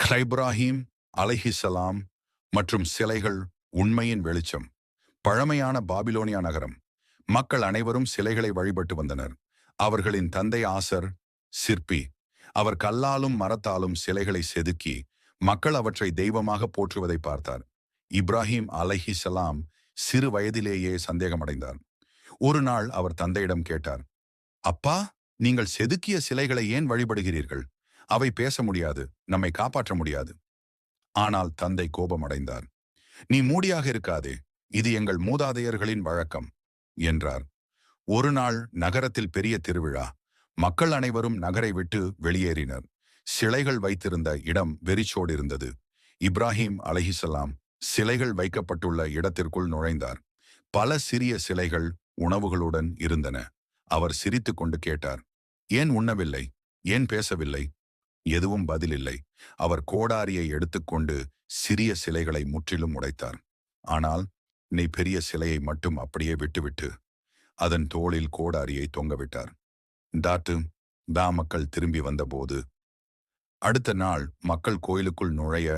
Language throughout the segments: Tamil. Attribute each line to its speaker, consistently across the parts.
Speaker 1: இப்ராஹிம் அலைஹிசலாம் மற்றும் சிலைகள் உண்மையின் வெளிச்சம் பழமையான பாபிலோனியா நகரம். மக்கள் அனைவரும் சிலைகளை வழிபட்டு வந்தனர். அவர்களின் தந்தை ஆசர் சிற்பி அவர் கல்லாலும் மரத்தாலும் சிலைகளை செதுக்கி மக்கள் அவற்றை தெய்வமாக போற்றுவதை பார்த்தார். இப்ராஹிம் அலைஹிசலாம் சிறு வயதிலேயே சந்தேகமடைந்தார். ஒரு நாள் அவர் தந்தையிடம் கேட்டார் அப்பா நீங்கள் செதுக்கிய சிலைகளை ஏன் வழிபடுகிறீர்கள்? அவை பேச முடியாது நம்மை காப்பாற்ற முடியாது. ஆனால் தந்தை கோபமடைந்தார். நீ மூடியாக இருக்காதே இது எங்கள் மூதாதையர்களின் வழக்கம் என்றார். ஒரு நாள் நகரத்தில் பெரிய திருவிழா. மக்கள் அனைவரும் நகரை விட்டு வெளியேறினர். சிலைகள் வைத்திருந்த இடம் வெறிச்சோடு இருந்தது. இப்ராஹிம் அலஹிசலாம் சிலைகள் வைக்கப்பட்டுள்ள இடத்திற்குள் நுழைந்தார். பல சிறிய சிலைகள் உணவுகளுடன் இருந்தன. அவர் சிரித்து கொண்டு கேட்டார் ஏன் உண்ணவில்லை? ஏன் பேசவில்லை? எதுவும் பதிலில்லை அவர் கோடாரியை எடுத்துக்கொண்டு சிறிய சிலைகளை முற்றிலும் உடைத்தார். ஆனால் நீ பெரிய சிலையை மட்டும் அப்படியே விட்டுவிட்டு அதன் தோளில் கோடாரியை தொங்கவிட்டார். டாட்டு தா மக்கள் திரும்பி வந்தபோது அடுத்த நாள் மக்கள் கோயிலுக்குள் நுழைய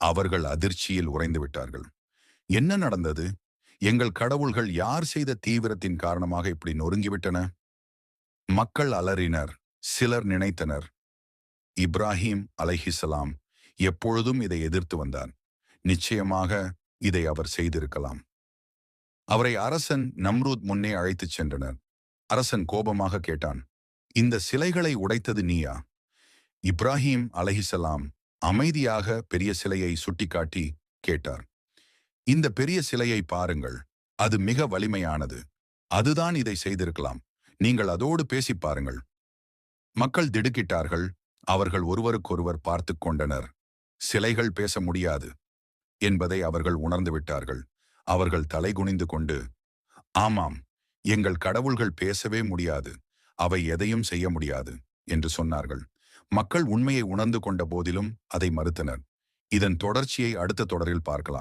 Speaker 1: அவர்கள் அதிர்ச்சியில் உறைந்து விட்டார்கள். என்ன நடந்தது? எங்கள் கடவுள்கள் யார் செய்த தீவிரத்தின் காரணமாக இப்படி நொறுங்கிவிட்டன? மக்கள் அலறினர் சிலர் நினைத்தனர். இப்ராஹிம் அலைஹிசலாம் எப்பொழுதும் இதை எதிர்த்து வந்தார் நிச்சயமாக இதை அவர் செய்திருக்கலாம். அவரை அரசன் நம்ரூத் முன்னே அழைத்துச் சென்றனர். அரசன் கோபமாக கேட்டான் இந்த சிலைகளை உடைத்தது நீயா? இப்ராஹிம் அலஹிசலாம் அமைதியாக பெரிய சிலையை சுட்டிக்காட்டி கேட்டார் இந்த பெரிய சிலையை பாருங்கள் அது மிக வலிமையானது. அதுதான் இதை செய்திருக்கலாம். நீங்கள் அதோடு பேசி பாருங்கள். மக்கள் திடுக்கிட்டார்கள் அவர்கள் ஒருவருக்கொருவர் பார்த்து கொண்டனர். சிலைகள் பேச முடியாது என்பதை அவர்கள் உணர்ந்துவிட்டார்கள் அவர்கள் தலைகுனிந்து கொண்டு ஆமாம் எங்கள் கடவுள்கள் பேசவே முடியாது அவை எதையும் செய்ய முடியாது என்று சொன்னார்கள். மக்கள் உண்மையை உணர்ந்து கொண்ட போதிலும் அதை மறுத்தனர். இதன் தொடர்ச்சியை அடுத்த தொடரில் பார்க்கலாம்.